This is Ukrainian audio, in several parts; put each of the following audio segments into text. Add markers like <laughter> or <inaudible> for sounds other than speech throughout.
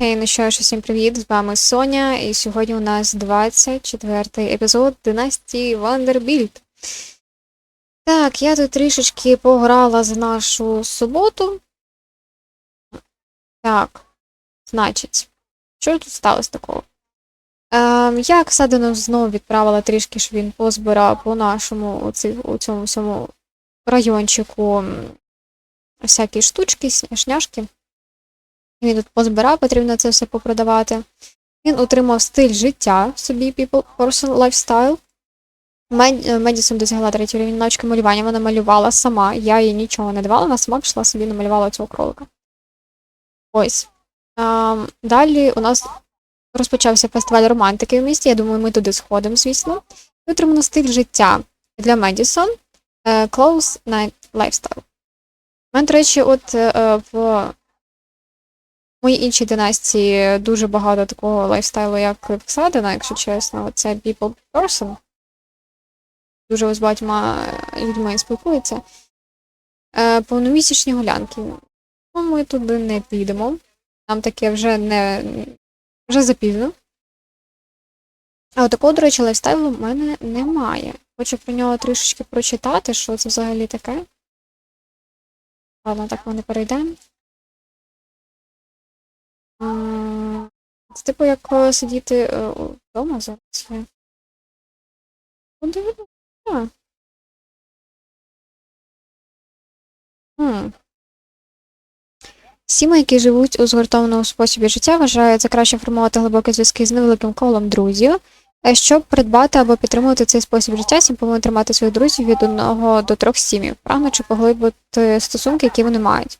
Хей, ну що ж, усім привіт, з вами Соня, і сьогодні у нас 24-й епізод династії Вандербільд. Так, я тут трішечки пограла за нашу суботу. Так, значить, що тут сталося такого? Ем, я Ксадину знову відправила трішки, щоб він позбирав по нашому у, цьому всьому райончику всякі штучки, шняшки. Він тут позбирав, потрібно це все попродавати. Він отримав стиль життя собі People Person Lifestyle. Е, Медісон досягла третій рівень навички малювання. Вона малювала сама. Я їй нічого не давала, вона сама пішла собі намалювала цього кролика. Ось. А, далі у нас розпочався фестиваль романтики в місті. Я думаю, ми туди сходимо, звісно. І отримано стиль життя для Медісон е, Close Night Lifestyle. У мене, до речі, от е, в моїй іншій династії дуже багато такого лайфстайлу, як Ксадина, якщо чесно. Це People Person. Дуже з багатьма людьми спілкується. Е, повномісячні гулянки. Ну, ми туди не підемо. Нам таке вже не вже запізно. А от такого, до речі, лайфстайлу в мене немає. Хочу про нього трішечки прочитати, що це взагалі таке. Ладно, так ми не перейдемо. Це типу як е, сидіти е, вдома зараз. я. Подивимося. Сіми, які живуть у згуртованому способі життя, вважають за краще формувати глибокі зв'язки з невеликим колом друзів. Е, Щоб придбати або підтримувати цей спосіб життя, сім повинен тримати своїх друзів від одного до трьох сім'їв, прагнучи поглибити стосунки, які вони мають.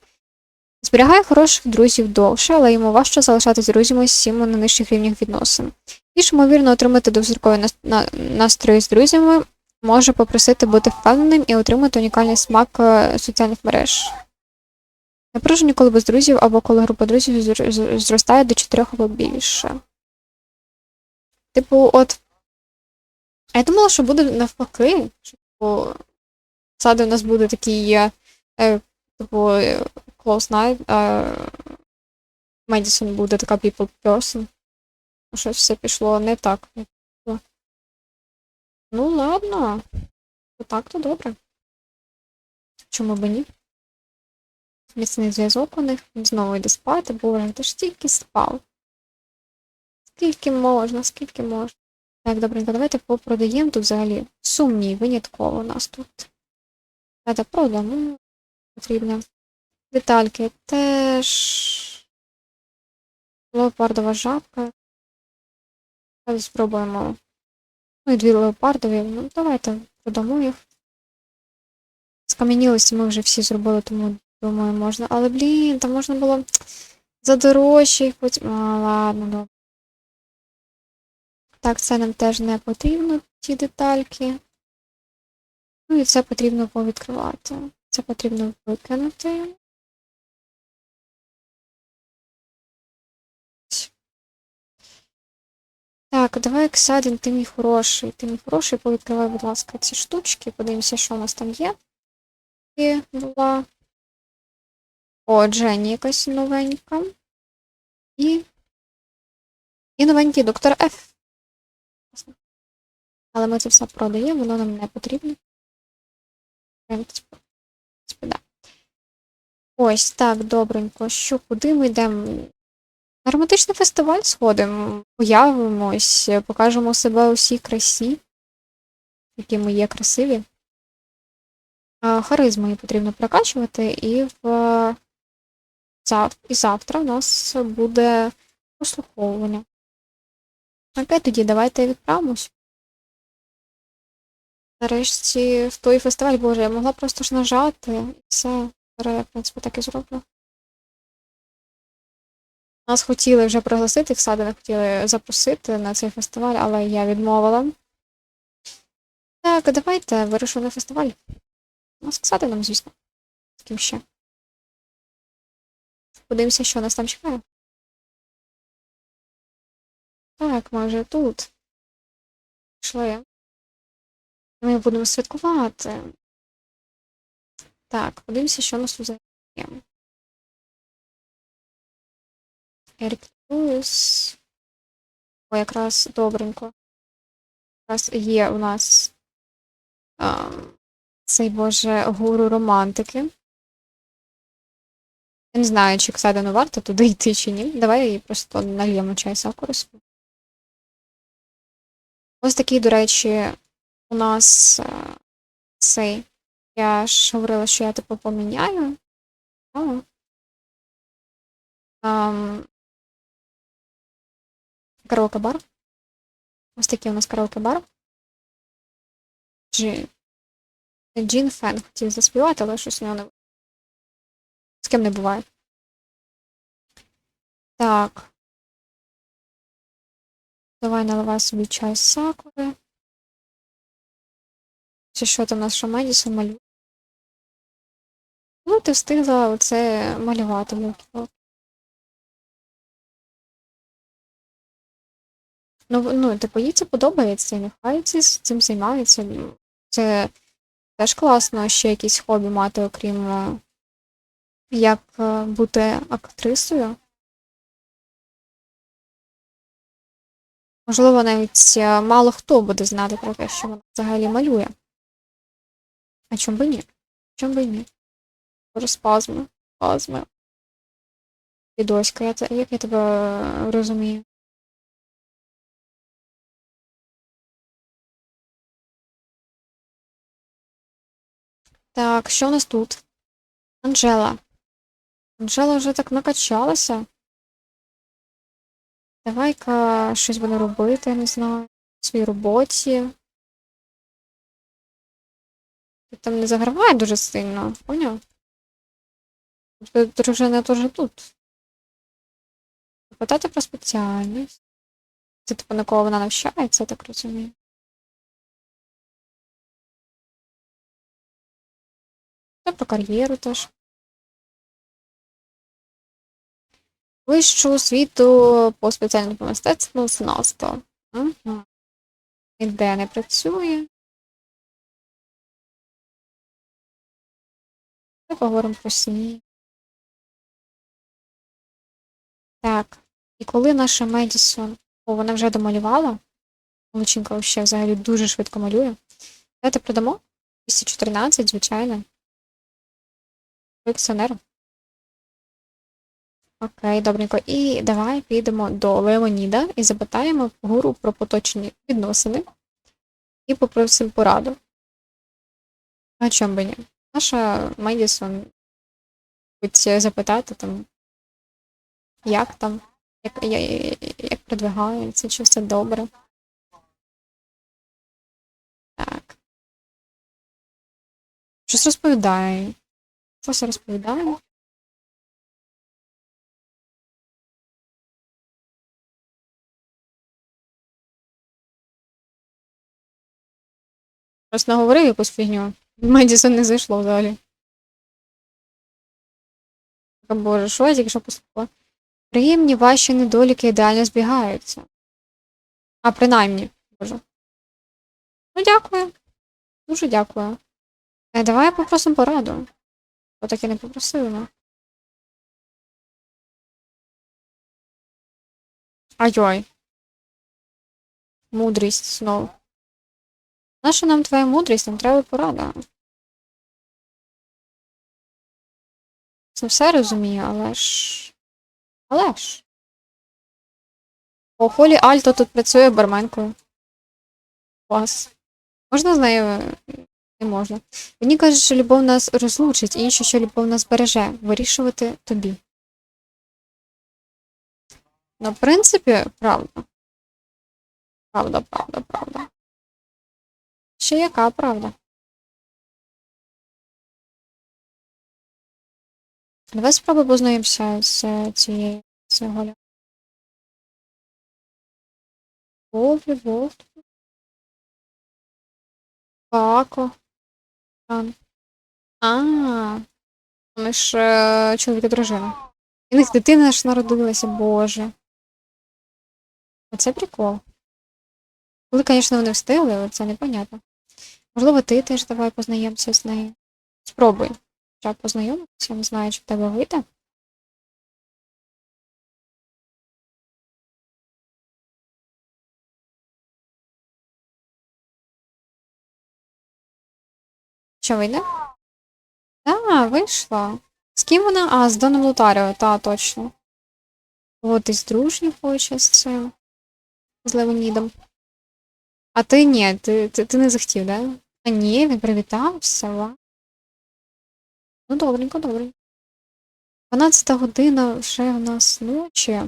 Зберігає хороших друзів довше, але йому важче залишатись друзями з на нижчих рівнях відносин. Більш ймовірно отримати довгострокові настрої з друзями, може попросити бути впевненим і отримати унікальний смак е, соціальних мереж. Напружені, коли без друзів або коли група друзів зростає до чотирьох або більше. Типу, от. Я думала, що буде навпаки. Що, типу, сади у нас буде такий, е, е, типу, close night, а Медісон буде така people person. Щось все пішло не так. Ну, ладно. Так, то добре. Чому б ні? Міцний зв'язок у них, він знову йде спати, боже, ти ж тільки спав. Скільки можна, скільки можна. Так, добренько, давайте попродаємо тут взагалі. Сумні, винятково у нас тут. Давайте продамо. Потрібно. Детальки теж. Леопардова жабка. Зараз спробуємо. Ну і дві леопардові. Ну, давайте продамо їх. Скам'янілості ми вже всі зробили, тому думаю, можна. Але, блін, там можна було за їх потім. А, ладно, добре. Так, це нам теж не потрібно, ті детальки. Ну і це потрібно повідкривати. Це потрібно викинути. Так, давай, Ксадін, ти мій хороший. Ти мій хороший, повідкривай, будь ласка, ці штучки. Подивимося, що у нас там є. І була. О, Дженні якась новенька. І. І новенький доктор Ф. Але ми це все продаємо, воно нам не потрібно. Ось так, добренько. Що, куди ми йдемо? На романтичний фестиваль сходимо, появимось, покажемо себе у всій красі, які ми є красиві. Харизму її потрібно прокачувати, і в і завтра у нас буде прослуховування. Окей, тоді давайте відправимось. Нарешті в той фестиваль, боже, я могла просто ж нажати і все. Зараз я, в принципі, так і зроблю. Нас хотіли вже пригласити, в Садина хотіли запросити на цей фестиваль, але я відмовила. Так, давайте вирішимо на фестиваль. Ну, з Ксадином, звісно. З ким ще. Подивимося, що нас там чекає. Так, ми вже тут. Пішли. Ми будемо святкувати. Так, подивимося, що у нас тут за є. Ерік Луїс. О, якраз добренько. Якраз є у нас а, цей боже гуру романтики. Я не знаю, чи Ксадину варто туди йти чи ні. Давай її просто нальємо чай сакури. собі. Ось такий, до речі, у нас е, цей. Я ж говорила, що я типу поміняю. О. Ам, Караоке-бар. Ось такий у нас караоке-бар. Джі... Джін Фен хотів заспівати, але щось у нього не. З ким не буває. Так. Давай наливай собі чай з сакури. Чи що там у нас що Медісон малює? Ну, ти встигла оце малювати. Мілкі. Ну, ну, типу, їй це подобається, нехай цим займаються. Це теж класно ще якісь хобі мати, окрім е, як е, бути актрисою. Можливо, навіть е, мало хто буде знати про те, що вона взагалі малює. А чому би ні? Чому би ні? Боже, спазми, спазми. Підоська, я, як я тебе розумію? Так, що у нас тут? Анжела. Анжела вже так накачалася. Давай-ка щось буде робити, я не знаю. В своїй роботі. Ти там не загравай дуже сильно, поняв? Дружина теж тут. Питати про спеціальність. Це типу на кого вона навчається, я так розумію. Та про кар'єру теж. Вищу освіту по спеціальному мистецтву знавства. Угу. Не працює. Ми поговоримо про сні. Так. І коли наша Медісон. О, вона вже домалювала. Молодчинка ще взагалі дуже швидко малює. Давайте продамо. 214, звичайно. Колекціонеру. Окей, добренько. І давай підемо до Леоніда і запитаємо гуру про поточні відносини і попросимо пораду. А чому би ні? Наша Медісон хоче запитати там, як там, як, як, як продвигається, чи все добре. Так. Щось розповідає. Щось розповідає. Раз наговорив якусь фігню. Медісон не зайшло взагалі. О, Боже, що я тільки що послухала? Приємні ваші недоліки ідеально збігаються. А, принаймні, Боже. Ну, дякую. Дуже дякую. Е, давай попросимо пораду. Бо так і не попросили. ну. Ай-ой. Мудрість знову. Наша нам твоя мудрість, нам треба порада. Не все розумію, але ж. Але ж. О, Холі Альто тут працює барменкою. Клас. Можна з нею? Не можна. Мені кажуть, що любов нас розлучить, інші, що любов нас береже. Вирішувати тобі. Ну, в принципі, правда. Правда, правда, правда. Ще яка правда? Давай спробуй познайомся з е, цією з Голя. Вов, любов. Пако. А, вони ж е, чоловік і дружина. І них дитина ж народилася, боже. Оце прикол. Коли, звісно, вони встигли, але це непонятно. Можливо, ти теж давай познайомся з нею. Спробуй. Хоча познайомитися, не знаю, чи в тебе вийде. Що вийде? А, вийшла. З ким вона? А, з Доном Лутаріо, та, точно. От із дружніх хоче з цим. З Левонідом. А ти ні, ти, ти, ти не захотів, да? А ні, він привітався. ва. Ну, добренько, добренько. 12 година вже в нас ночі.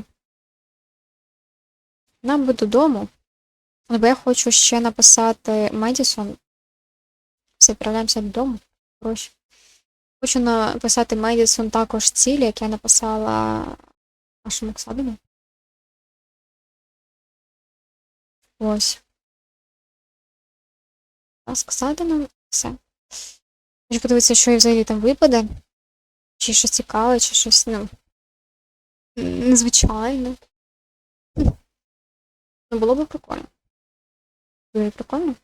Нам би додому. Бо я хочу ще написати Медісон. Відправляємося додому. Гроші. Хочу написати Медісон також цілі, як я написала нашому Ксадину. Ось. З Ксадином все. Хочу подивитися, що і взагалі там випаде. Чи щось цікаве, чи щось, ну. Незвичайне. Ну, було б прикольно. Дуже прикольно.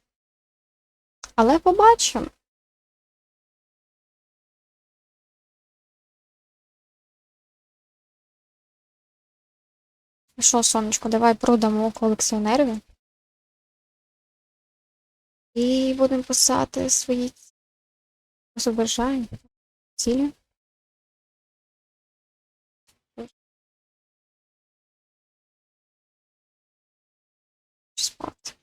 Але побачимо. Ну Що, сонечко, давай продамо колекціонерові. І будемо писати свої бажання, цілі. Спати.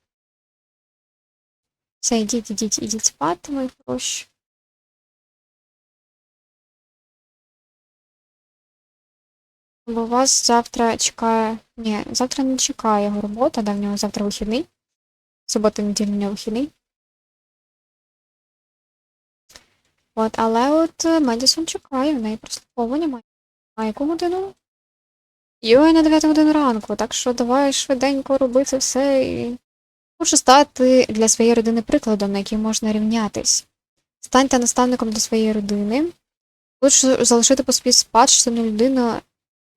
Все, ідіть, ідіть, ідіть спати, мої хороші. Бо вас завтра чекає. Ні, завтра не чекає його робота, да, в нього завтра вихідний. Субота, неділя, в нього вихідний. От, але от Медісон чекає, в неї прослуховування має. А яку годину? Йой, на 9 годину ранку, так що давай швиденько роби це все і. Хочу стати для своєї родини прикладом, на який можна рівнятись. Станьте наставником для своєї родини. Хочу залишити по собі спадщину людину,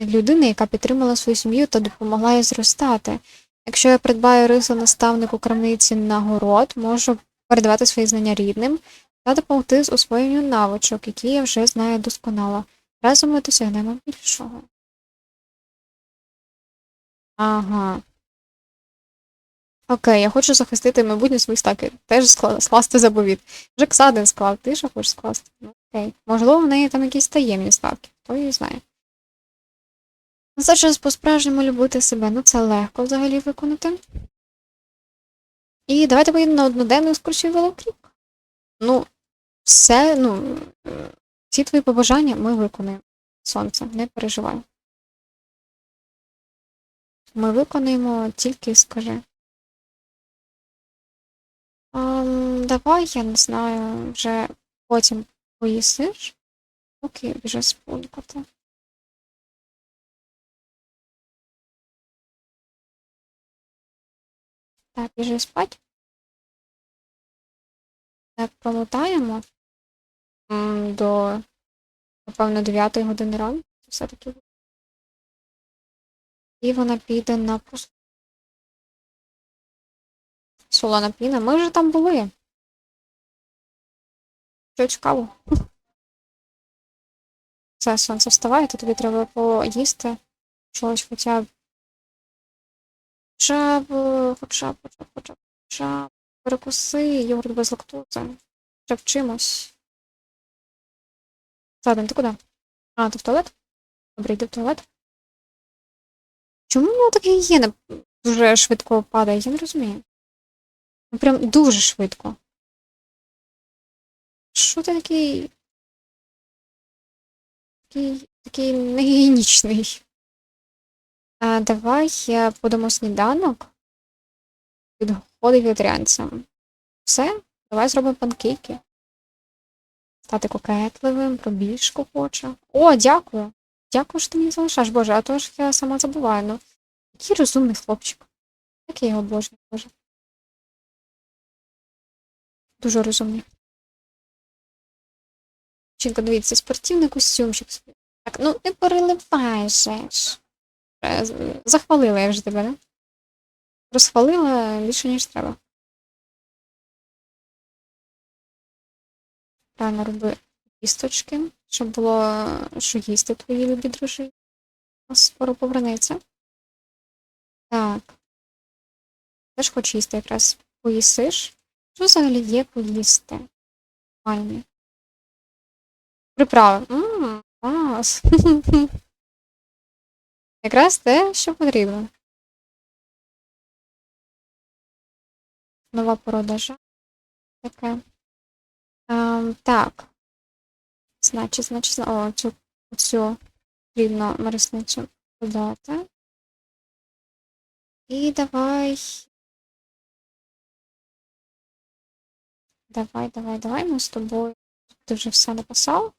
людини, яка підтримала свою сім'ю та допомогла їй зростати. Якщо я придбаю рису наставнику крамниці нагород, можу передавати свої знання рідним та допомогти з освоєнню навичок, які я вже знаю досконало. Разом ми досягнемо більшого. Ага. Окей, я хочу захистити майбутнє свої стаки. Теж скла- скласти заповіт. Вже Ксадин склав, ти що хочеш скласти? Ну, окей. Можливо, в неї там якісь таємні ставки, хто її знає. Зараз по-справжньому любити себе, ну це легко взагалі виконати. І давайте поїдемо на одноденну екскурсію Велокрік. Ну, все, ну, всі твої побажання ми виконуємо. Сонце, не переживай. Ми виконуємо, тільки скажи. Ам, давай, я не знаю, вже потім поїсиш, поки вже спунькати. Так, біжи спать. Так, промотаємо м, до, напевно, 9 години ранку. Все-таки. І вона піде на прос- Солона піна. Ми вже там були. Що цікаво. Все, сонце вставає, то тобі треба поїсти щось хоча б. Хоча б, хоча б, хоча б, хоча б, хоча б перекуси йогурт без лактози. Хоча б чимось. Садим, ти куди? А, ти в туалет? Добре, йди в туалет. Чому в нього таке гігієна дуже швидко падає? Я не розумію. Ну, Прям дуже швидко. Що ти такий. Такий, такий негігієнічний. А, давай я подамо сніданок. Підходить вегетаріанцям. Все, давай зробимо панкейки. Стати кокетливим, пробіжку хоче. О, дякую. Дякую, що ти мені залишаєш, Боже, а то ж я сама забуваю. Ну, який розумний хлопчик. Як я його обожнюю, Боже. Дуже розумний. Жінка, дивіться, спортивний костюмчик. Так, ну. Е, з- Захвалила я вже тебе, не? Розхвалила більше, ніж треба. Правильно роби кісточки, щоб було що їсти твої любі дружині. Нас скоро повернеться. Так. Теж хочу їсти якраз поїсиш. Що взагалі є поїсти? Файні. Приправи. Клас. <laughs> Якраз те, що потрібно. Нова продажа. Таке. Ем, так. Значить, значить, о, цю, цю потрібно марисницю додати. І давай. Давай, давай, давай ми з тобою. Ти вже все написав?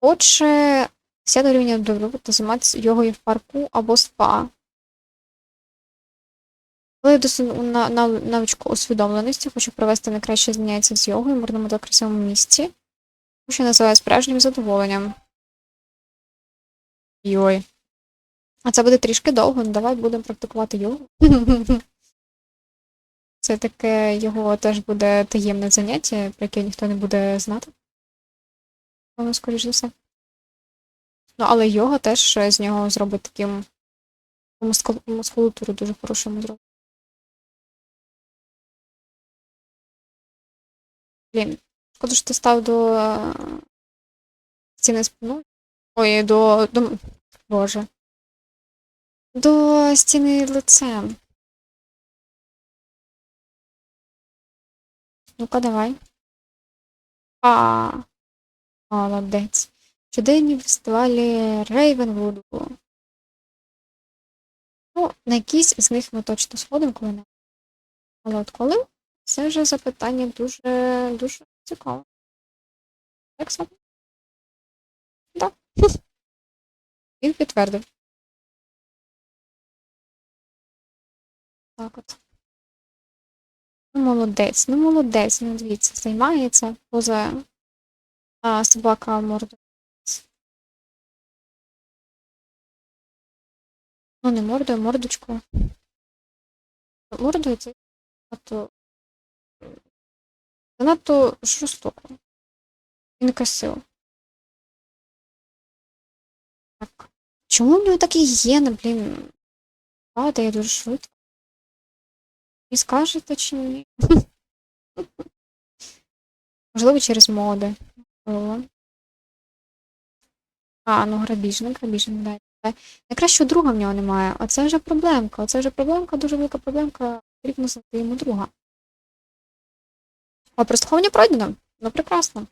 Отже, 10 рівня добробуту займатися йогою в парку або спа. Коли досить на, на, навичку усвідомленості, хочу провести найкраще заняття з йогою в мирному та красивому місці, що називаю справжнім задоволенням. Йой. А це буде трішки довго, ну давай будемо практикувати йогу. Це <laughs> таке його теж буде таємне заняття, про яке ніхто не буде знати. Воно, скоріш за все. Ну, але йога теж з нього зробить таким мускулатуру дуже хорошу йому зробить. Блін, шкода, що ти став до е, стіни спиною. Ой, до, до. Боже. До стіни лицем. Ну-ка, давай. А, молодець. Щоденні фестивалі Рейвенвуду. Ну, на якісь з них ми точно сходимо, коли не. Але от коли? Це вже запитання дуже, дуже цікаве. Так само? Так. <laughs> Він підтвердив. Так от. Ну, молодець, ну молодець, ну дивіться, займається поза а, собака морду. Ну, не мордою, мордочкою. Мордою це занадто. Занадто жорстоко. І некрасиво. Так. Чому в нього такі гієни, блін? Падає дуже швидко. І скажете чи ні? Можливо, через моди. А, ну грабіжник, грабіжник, дай. Найкращого друга в нього немає. Оце вже проблемка. Оце вже проблемка, дуже велика проблемка. Потрібно знайти йому друга. О, прослуховування пройдено. Ну, прекрасно.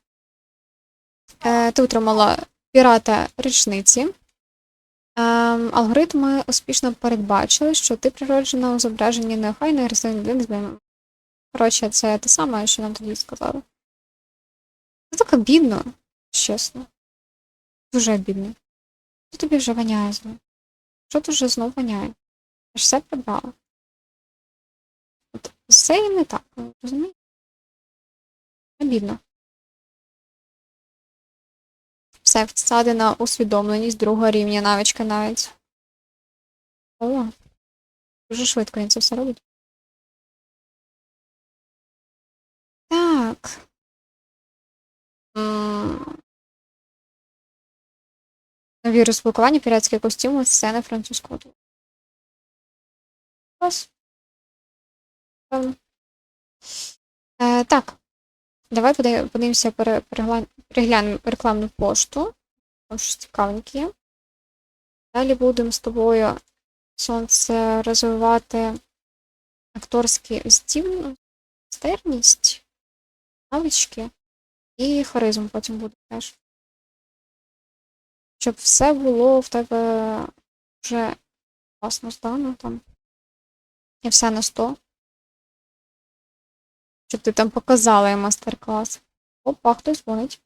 Е, ти отримала пірата річниці. Ем, алгоритми успішно передбачили, що ти природжена у зображенні неохайної агресивної людини з. Коротше, це те саме, що нам тоді сказали. Це так обідно, чесно. Дуже обідно. Що тобі вже воняє знову? Що тут вже знов воняє? Я ж все прибрала. От все і не так, розумієте? Обідно. Все всадена усвідомленість другого рівня навичка навіть. О, дуже швидко він це все робить. Так. Нові розблокування, піратські костюми, сцени французького. Клас. Ем. Е, так. Давай подивимося, переглянемо рекламну пошту. Щось цікавеньке. Далі будемо з тобою сонце розвивати акторські майстерність, навички і харизму потім буде теж. Щоб все було в тебе вже класно здано там. І все на 100. Щоб ти там показала їм мастер-клас. Опа, хтось дзвонить.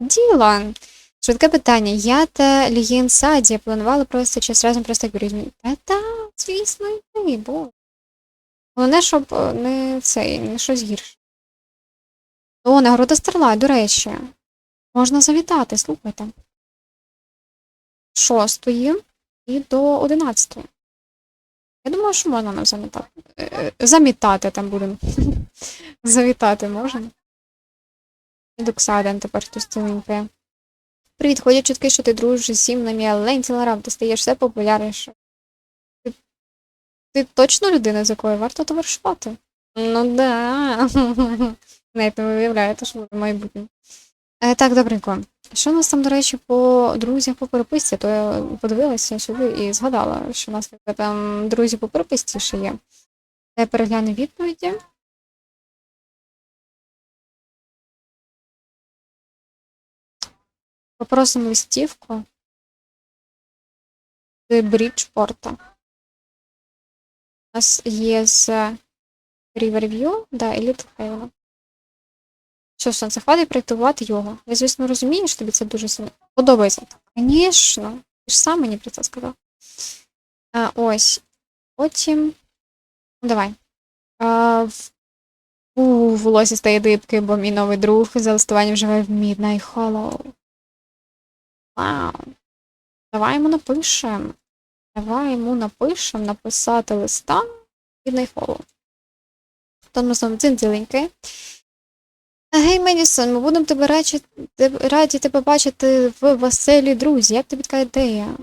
Ділан. Швидке питання. Я та Лієн Саді планували провести час разом просто бірюзмі. Та та, звісно, йди, бо. Головне, щоб е, не цей, не щось гірше. О, нагорода Старлайт, до речі. Можна завітати, слухайте. Шостої і до одинадцятої. Я думаю, що можна нам замітати. Е, Замітати там будемо. <laughs> Завітати можна. Доксаден тепер хтось це. Привіт, ходять чутки, що ти дружиш з сім на Ленті Ларам, ти стаєш все популярніше. Ти ти точно людина, з якою варто товаришувати? Ну да. <laughs> Навіть не виявляєте, що буде майбутнє. Е, так, добренько. Що у нас там, до речі, по друзях по переписці, то я подивилася сюди і згадала, що у нас там друзі по переписці ще є. Я перегляну відповіді. Попросимо листівку з Бріджпорта. У нас є з Riverview, да, і Little Haven. Що, сонце, хватить проєктувати його. Я, звісно, розумію, що тобі це дуже подобається. Звісно, ти ж сам мені про це сказав. А, ось. Потім. Ну, давай. А, в... У волосі стає дибки, бо мій новий друг за листуванням живе в Midnight Hollow. Вау. Давай йому напишемо. Давай йому напишемо написати листа Midnight Hollow. То ми знову дзинзіленьки. Гей, Медісон, ми будемо тебе раді, раді тебе бачити в Веселі друзі. Як тобі така ідея?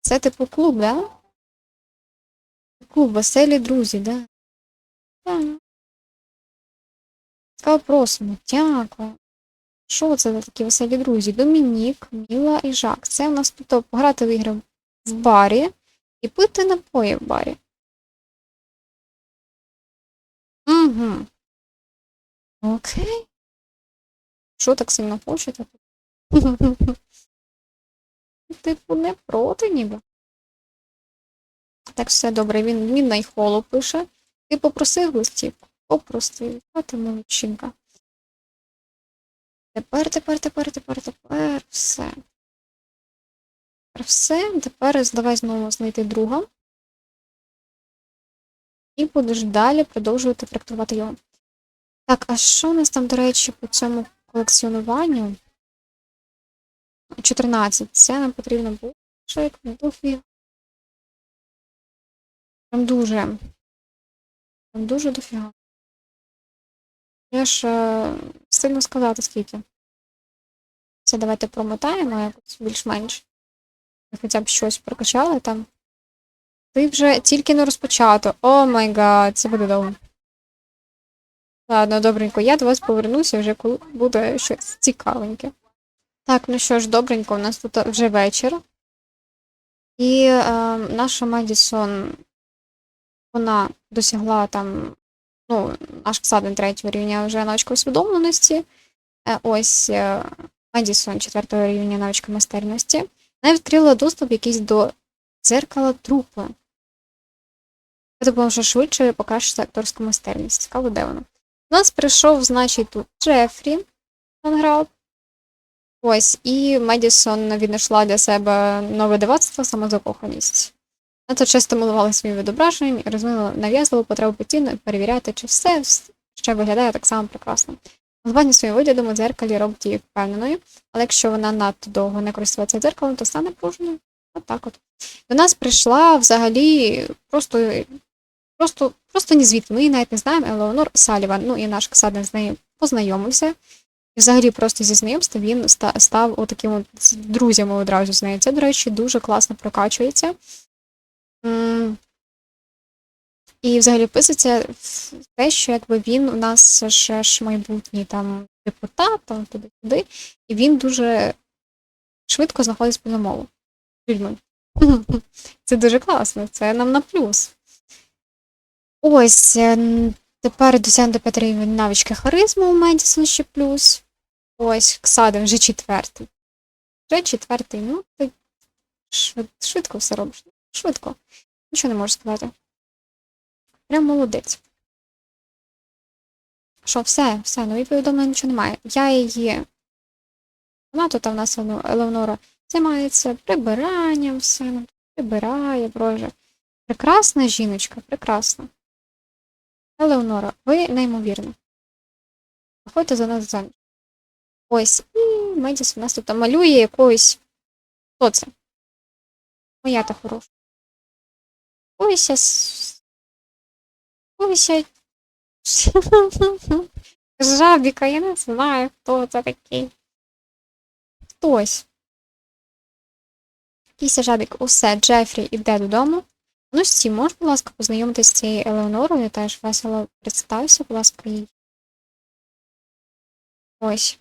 Це типу клуб, да? Клуб Веселі друзі, да? Так. Цікаво просимо. Дякую. Що це за такі веселі друзі? Домінік, Міла і Жак. Це у нас тут пограти в ігри в барі і пити напої в барі. Угу. Окей. Що так сильно хочете? <laughs> Типу, не проти ніби. Так, все добре, він, він найхоло пише. Ти попросив листів? Попросив. А ти молодчинка. Тепер, тепер, тепер, тепер, тепер, все. Тепер все. Тепер давай знову знайти друга. І будеш далі продовжувати трактувати його. Так, а що у нас там, до речі, по цьому колекціонуванню? 14. Це нам потрібно було. Як дофіг. Прям дуже. Прям дуже дофіга. Я ж е, сильно сказати, скільки. Це давайте промотаємо якось більш-менш. Хоча б щось прокачали там. Ти вже тільки не розпочато. О май гад, це буде довго. Ладно, добренько, я до вас повернуся вже коли буде щось цікавеньке. Так, ну що ж, добренько, у нас тут вже вечір. І е, наша Медісон, вона досягла там, ну, наш Ксаден третього рівня вже навичка усвідомленості. Е, ось е, Медісон четвертого рівня навичка майстерності. Вона відкрила доступ якийсь до дзеркала трупи. Це допоможе швидше покращити акторську майстерність. Цікаво, де воно. У нас прийшов, значить, тут Джефрі грав. Ось, і Медісон віднайшла для себе нове дивацтво самозакоханість. Вона то часто милувала своїм відображенням і розвинула нав'язливу потребу постійно перевіряти, чи все ще виглядає так само прекрасно. Названня своїм виглядом у дзеркалі робить її впевненою, але якщо вона надто довго не користується дзеркалом, то стане пружною. Отак от. До нас прийшла взагалі просто просто, просто ні звідки. Ми її навіть не знаємо, Елеонор Саліван. Ну і наш Ксаден з нею познайомився. І взагалі просто зі знайомства він став отаким от друзями одразу з нею. Це, до речі, дуже класно прокачується. І взагалі писується те, що якби він у нас ще ж майбутній там депутат, там туди-туди, і він дуже швидко знаходить спільну мову з людьми. <laughs> Це дуже класно, це нам на плюс. Ось, е, тепер досягнути рівень навички харизму у Медісон ще плюс. Ось, Ксаден вже четвертий. Вже четвертий, ну, ти швидко все робиш. Швидко. Нічого не можу сказати. Прям молодець. Що, все, все, нові повідомлення нічого немає. Я її. Вона тут в нас Елеонора займається прибиранням, все, прибирає, боже. Прекрасна жіночка, прекрасна. Елеонора, ви неймовірна. Виходьте за нас заміж. Ось, і Медіс у нас тут малює якогось. Хто це? Моя та хороша. Ось. Ось. <laughs> Жабіка, я не знаю, хто це такий. Хтось. Якийсь жабік. Усе, Джефрі іде додому. Ну, Сі, можна, будь ласка, познайомитися з цією Елеонорою, теж весело представся, будь ласка, їй. Ось.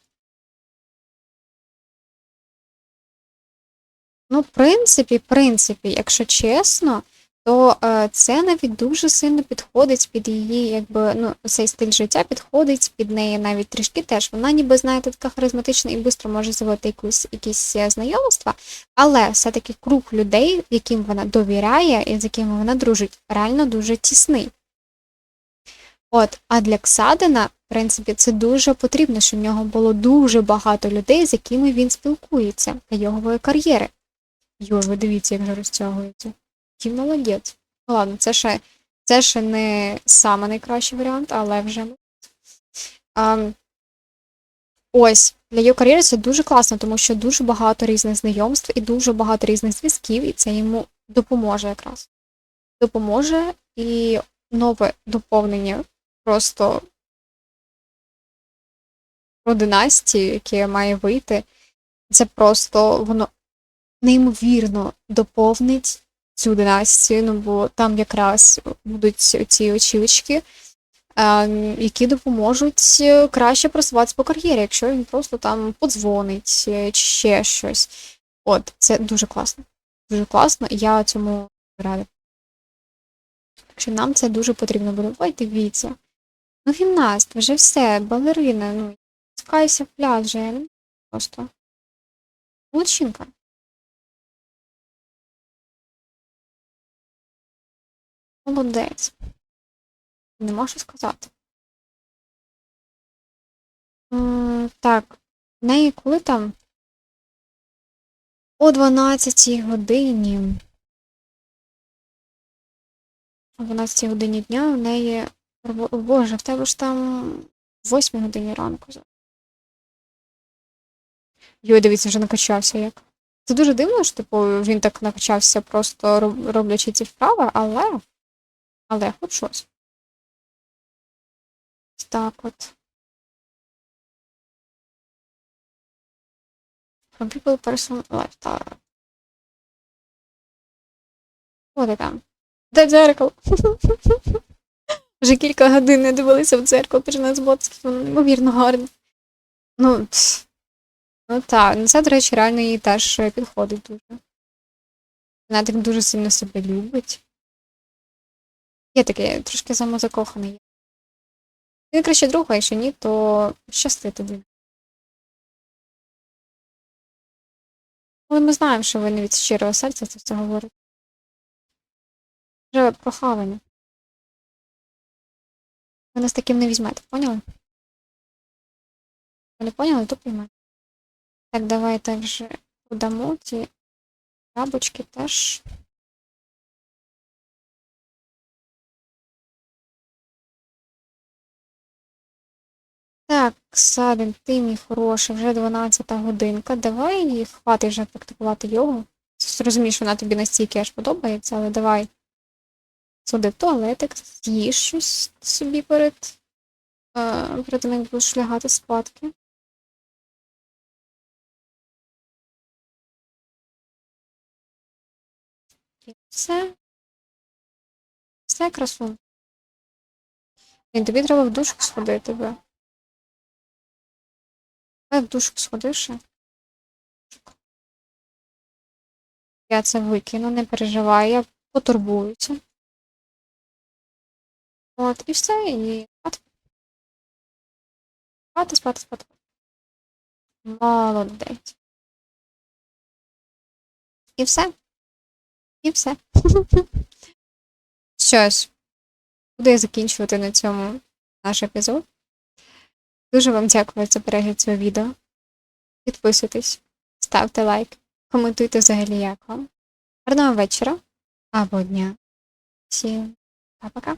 Ну, в принципі, в принципі, якщо чесно, то е, це навіть дуже сильно підходить під її, якби, ну, цей стиль життя підходить під неї навіть трішки теж. Вона ніби, знаєте, така харизматична і швидко може заводити якусь, якісь е, знайомства, але все-таки круг людей, яким вона довіряє і з якими вона дружить, реально дуже тісний. От, а для Ксадина, в принципі, це дуже потрібно, щоб в нього було дуже багато людей, з якими він спілкується для його кар'єри. Йой, ви дивіться, як же розтягується. Який молодець. Ну ладно, це ще, це ще не саме найкращий варіант, але вже. А, ось, для його кар'єри це дуже класно, тому що дуже багато різних знайомств і дуже багато різних зв'язків, і це йому допоможе якраз. Допоможе і нове доповнення просто про династію, яке має вийти. Це просто воно неймовірно доповнить цю династію, ну бо там якраз будуть ці очівочки, які допоможуть е, краще просуватися по кар'єрі, якщо він просто там подзвонить е, чи ще щось. От, це дуже класно. Дуже класно, і я цьому рада. Так нам це дуже потрібно буде. Ой, дивіться. Ну, гімнаст, вже все, балерина, ну, спускайся в пляж просто. Молодчинка. Молодець. Не можу сказати. Так, в неї коли там? О 12 годині. О 12 годині дня в неї. О, Боже, в тебе ж там 8 годині ранку. Йой, дивіться, вже накачався як. Це дуже дивно, що типу, він так накачався, просто роблячи ці вправи, але. Але хоч щось. Так от. From people person lifestyle. О, де там? Де дзеркало? <laughs> Вже кілька годин не дивилися в дзеркало під нас Боцький, воно неймовірно гарне. Ну, ну так, ну це, до речі, реально їй теж підходить дуже. Вона так дуже сильно себе любить. Є таке, трошки самозакоханий. Він краще друга, якщо ні, то щасти тобі. Але ми знаємо, що ви не від щирого серця це все говорите. Вже прохавані. Ви нас таким не візьмете, поняли? Ви не поняли, то приймайте. Так, давай також подамо ці яблучки теж. Так, Садин, ти мій хороший, вже 12 годинка. Давай хватить вже практикувати йогу. Розумієш, вона тобі настільки аж подобається, але давай сюди в туалетик, з'їж щось собі перед, е, перед тим, як будеш лягати спадки. І все. Все, красу. Блін, тобі треба в душ сходити, бо. В душ сходиш. ще. Я це викину, не переживай, я потурбуюся. От, і все, і спати. Спати, спати, спати. Молодець. І все. І все. <laughs> Що ж, буду я закінчувати на цьому наш епізод. Дуже вам дякую за перегляд цього відео. Підписуйтесь, ставте лайк, коментуйте взагалі як вам. Гарного вечора або дня. Всім па-пока!